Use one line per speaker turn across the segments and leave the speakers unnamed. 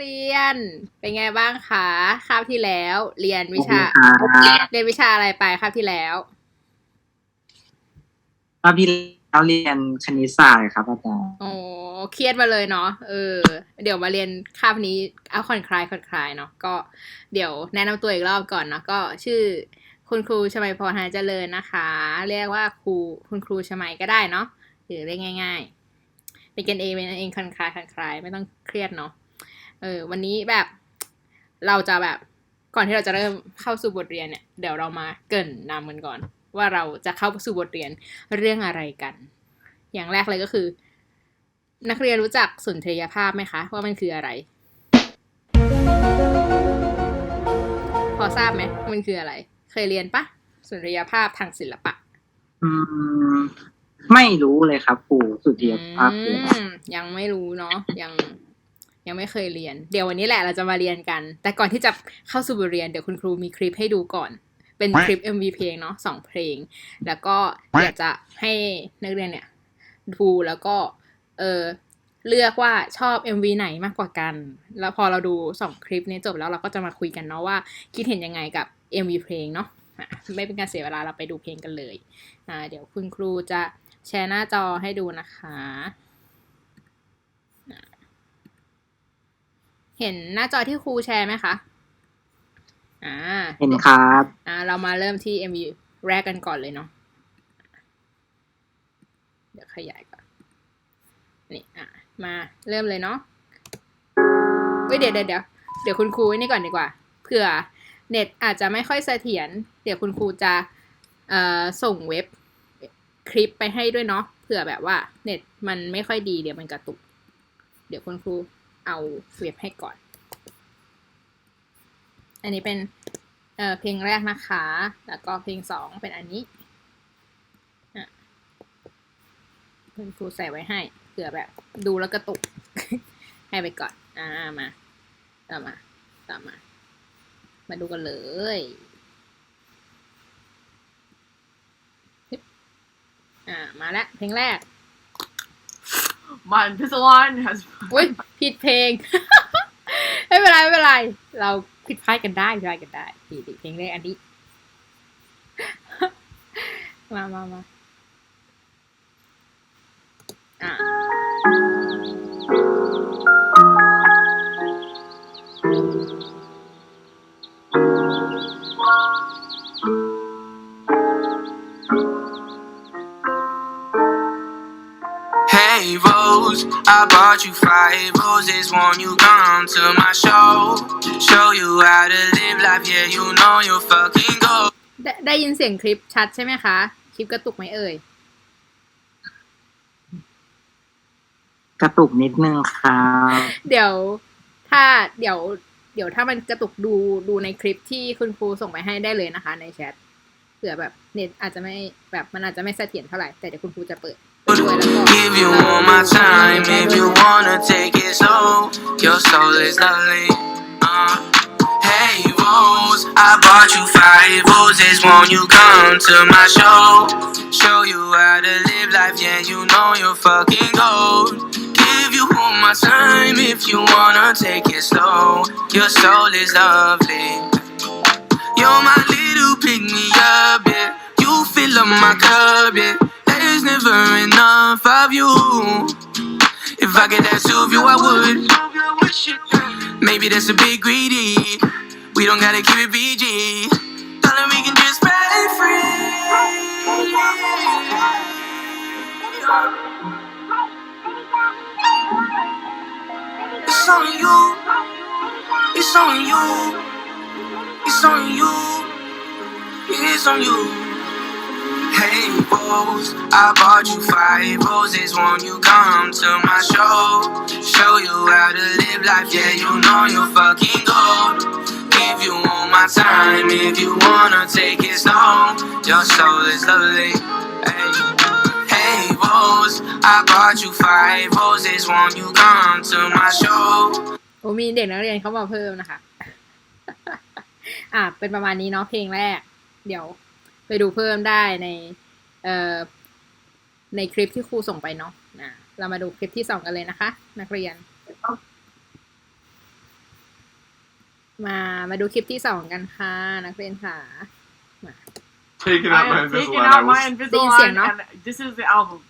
เรียน เป็นไงบ้างคะคาบที่แล้ว เรียนวิชา
สวัสดีครับ
เรียนวิชาอะไรไปคาบที่แล้ว
รอบที่แล้วเรียนคณิตศาสตร์ครับอาจารย์
โอ้เครียดมาเลยเนาะเออ เดี๋ยวมาเรียนคาบนี้เอาผ่อนคลายผ่อนคลายเนาะก็เดี๋ยวแนะนำตัวอีกรอบก่อนเนาะก็ชื่อคุณครูชมัยพรหาเจริญนะคะ เรียกว่าครูคุณครูชมัยก็ได้เนาะหรือเรียกง่าย ๆ เป็นกันเองเป็นเองผ่อนคลายผ่อนคลายไม่ต้องเครียดเนาะ เออ วันนี้แบบเราจะแบบก่อนที่เราจะเริ่มเข้าสู่บทเรียนเนี่ย เดี๋ยวเรามาเกรินนำกันก่อน ว่าเราจะเข้าสู่บทเรียนเรื่องอะไรกัน อย่างแรกเลยก็คือ นักเรียนรู้จักสุนทรียภาพไหมคะ ว่ามันคืออะไร พอทราบไหมว่ามันคืออะไร เคยเรียนปะสุนทรียภาพทางศิลปะ
อืม ไม่รู้เลยครับครูสุดเดียภาพคืออะไร
อืมยังไม่รู้เนาะยัง ยังไม่เคยเรียน เดี๋ยววันนี้แหละเราจะมาเรียนกัน แต่ก่อนที่จะเข้าสู่บทเรียนเดี๋ยวคุณครูมีคลิปให้ดูก่อน เป็นคลิป MV เพลงเนาะสองเพลง แล้วก็อยากจะให้นักเรียนเนี่ยดูแล้วก็เออเลือกว่าชอบ MV ไหนมากกว่ากัน แล้วพอเราดูสองคลิปนี้จบแล้วเราก็จะมาคุยกันเนาะว่าคิดเห็นยังไงกับ MV เพลงเนาะไม่เป็นการเสียเวลาเราไปดูเพลงกันเลย เดี๋ยวคุณครูจะแชร์หน้าจอให้ดูนะคะอะ เห็นหน้าจอที่ครูแชร์ไหมคะอ่า
เห็นครับ
อ่าเรามาเริ่มที่ MV แรกกันก่อนเลยเนาะเดี๋ยวขยายก่อนนี่อะมาเริ่มเลยเนาะเว้ยเดี๋ยวเดี๋ยวเดี๋ยวเดี๋ยวคุณครูไว้นี่ก่อนดีกว่าเผื่อเน็ตอาจจะไม่ค่อยเสถียรเดี๋ยวคุณครูจะเอ่อส่งเว็บคลิปไปให้ด้วยเนาะเผื่อแบบว่าเน็ตมันไม่ค่อยดีเดี๋ยวมันกระตุก เดี๋ยวคุณครู เอาเว็บให้ก่อน อันนี้เป็นเเพลงแรกนะคะ แล้วก็เพลงสองเป็นอันนี้คุณครูใส่ไว้ให้เผื่อแบบ ดูแล้วกระตุก ให้ไปก่อน อ่ามาตามมาตามมา มาดูกันเลยอ่า มาแล้วเพลงแรก
มันพิศวร has
อุ้ยผิดเพลง ไม่เป็นไรไม่เป็นไร เราผิดพลาดกันได้ผิดพลาดกันได้ผิดเพลงเลยอันนี้ มามามา
bought you five roses. Won't you come to my show? Show you how to live life, yeah, you know you fucking go.
ได้ได้ยินเสียงคลิปชัดใช่ไหมคะ คลิปกระตุกไหมเอ่ย
กระตุกนิดนึงครับ
เดี๋ยวถ้าเดี๋ยว เดี๋ยวถ้ามันกระตุกดูดูในคลิปที่คุณครูส่งไปให้ได้เลยนะคะ ในแชทเผื่อแบบเน็ตอาจจะไม่แบบมันอาจจะไม่เสถียรเท่าไหร่แต่เดี๋ยวคุณครูจะเปิด
Give you all my time if you wanna take it slow. Your soul is lovely. Uh. Hey Rose, I bought you five roses. Won't you come to my show? Show you how to live life, yeah, you know you're fucking gold. Give you all my time if you wanna take it slow. Your soul is lovely. You're my little pick me up, yeah. You fill up my cup, yeah. There's never enough of you. If I could have two of you, I would. Maybe that's a bit greedy. We don't gotta keep it PG. Darling, we can just break free. It's on you. It's on you. It's on you. It's on you. Hey, Rose, I bought you five roses. Won't you come to my show? Show you how to live life. Yeah, you know you're fucking gold. Give you all my time if you wanna take it slow. Your soul is lovely. Hey, hey, Rose, I bought you five roses. Won't you come to my show?
โอ้มีเด็กนักเรียนเข้ามาเพิ่มนะคะ อะเป็นประมาณนี้เนาะเพลงแรก เดี๋ยว ไปดูเพิ่มได้ในเอ่อในคลิปที่ครูส่งไปเนาะนะเรามาดูคลิปที่สองกันเลยนะคะ นักเรียน มามาดูคลิปที่สองกันค่ะ นักเรียนค่ะ
Taking out
I
my
am taking
Invisalign.
out
I
my
was
Invisalign,
no?
and this is the album.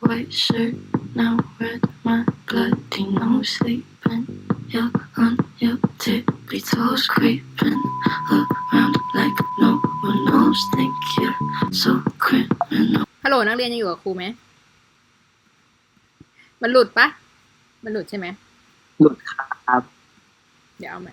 White shirt, now red, my bloody nose sleeping. You're on your tippy toes, creeping around like no one knows. Think you're so criminal.
ฮัลโหลนักเรียนยังอยู่กับครูไหม มันหลุดปะ มันหลุดใช่ไหม
หลุดครับ
เดี๋ยวเอาใหม่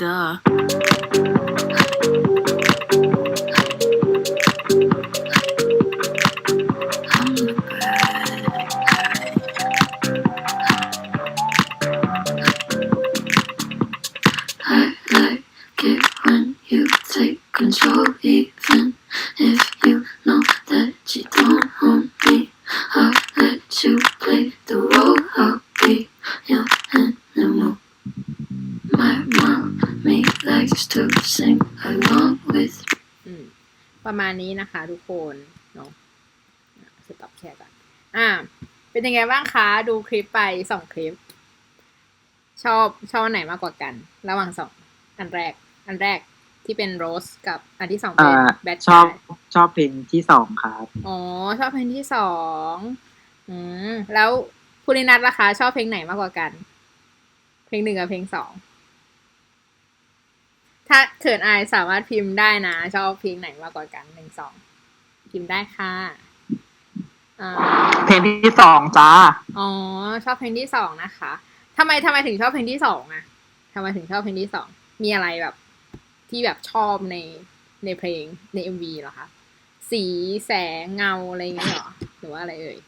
Duh.
Likes to sing along with
อืมประมาณนี้นะคะทุกคนเนาะสต็อปแชร์ก่อนอ่า เป็นยังไงบ้างคะ ดูคลิปไปสองคลิป ชอบชอบอันไหนมากกว่ากัน ระหว่างสองอันแรก อันแรกที่เป็นโรสกับอันที่สองเป็น
อ่า
แบท
ชอบชอบเพลงที่สองครับ
อ๋อชอบเพลงที่สองอืมแล้วภูรินัทล่ะคะ ชอบเพลงไหนมากกว่ากัน เพลงหนึ่งกับเพลงสอง ถ้าเขินอายสามารถพิมพ์ได้นะ ชอบเพลงไหนมากกว่ากันหนึ่งสองพิมพ์ได้ค่ะอ่า
เพลงที่สองจ้า
อ๋อ ชอบเพลงที่สองนะคะทำไมทำไมถึงชอบเพลงที่สองอะทำไมถึงชอบเพลงที่สอง มีอะไรแบบ ที่แบบชอบในในเพลงในเอ็มวีเหรอคะ สีแสงเงาอะไรอย่างเงี้ยเหรอ หรือว่าอะไรเอ่ย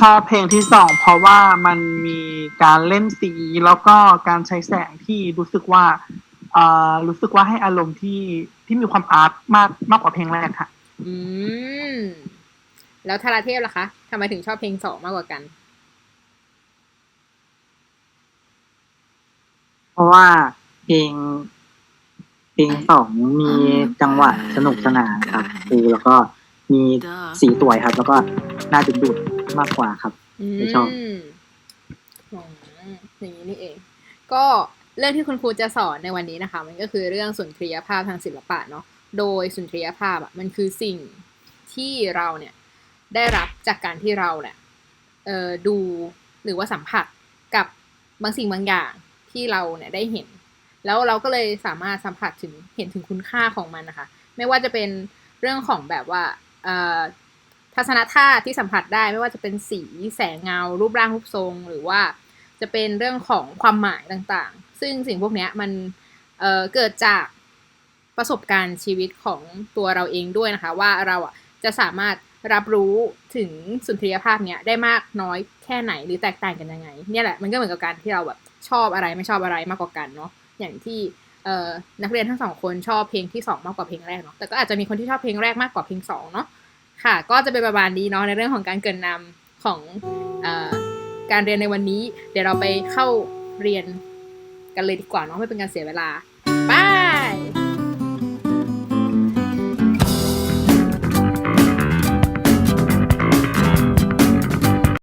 ชอบเพลงที่สองเพราะว่ามันมีการเล่นสีแล้วก็การใช้แสงที่รู้สึกว่าเอ่อรู้สึกว่าให้อารมณ์ที่ที่มีความอาร์ตมากมากกว่าเพลงแรกค่ะ
อืม แล้วทาราเทพล่ะคะทำไมถึงชอบเพลงสองมากกว่ากัน
เพราะว่าเพลงเพลงสองมีจังหวะสนุกสนานครับครูแล้วก็ มีสีสวยครับ แล้วก็น่าดึงดูดมากกว่าครับ
อืม
ไม่ชอบ
อ๋ออย่างนี้นี่เอง ก็เรื่องที่คุณครูจะสอนในวันนี้นะคะ มันก็คือเรื่องสุนทรียภาพทางศิลปะเนาะโดยสุนทรียภาพอะมันคือสิ่งที่เราเนี่ยได้รับจากการที่เราเนี่ยเอ่อดูหรือว่าสัมผัสกับบางสิ่งบางอย่างที่เราเนี่ยได้เห็น แล้วเราก็เลยสามารถสัมผัสถึงเห็นถึงคุณค่าของมันนะคะ ไม่ว่าจะเป็นเรื่องของแบบว่าเอ่อ ทัศนธาตุที่สัมผัสได้ไม่ว่าจะเป็นสีแสงเงา รูปร่างรูปทรง หรือว่าจะเป็นเรื่องของความหมายต่างๆ ซึ่งสิ่งพวกนี้มันเเกิดจากประสบการณ์ชีวิตของตัวเราเองด้วยนะคะ ว่าเราอะจะสามารถรับรู้ถึงสุนทรียภาพเนี้ยได้มากน้อยแค่ไหนหรือแตกต่างกันยังไง เนี่ยแหละมันก็เหมือนกับการที่เราแบบชอบอะไรไม่ชอบอะไรมากกว่ากันเนาะอย่างที่ เอ่อนักเรียนทั้งสองคนชอบเพลงที่สองมากกว่าเพลงแรกเนาะแต่ก็อาจจะมีคนที่ชอบเพลงแรกมากกว่าเพลงสองเนาะค่ะ ก็จะเป็นประมาณนี้เนาะในเรื่องของการเกินนำของเออการเรียนในวันนี้ เดี๋ยวเราไปเข้าเรียนกันเลยดีกว่าเนาะไม่เป็นการเสียเวลา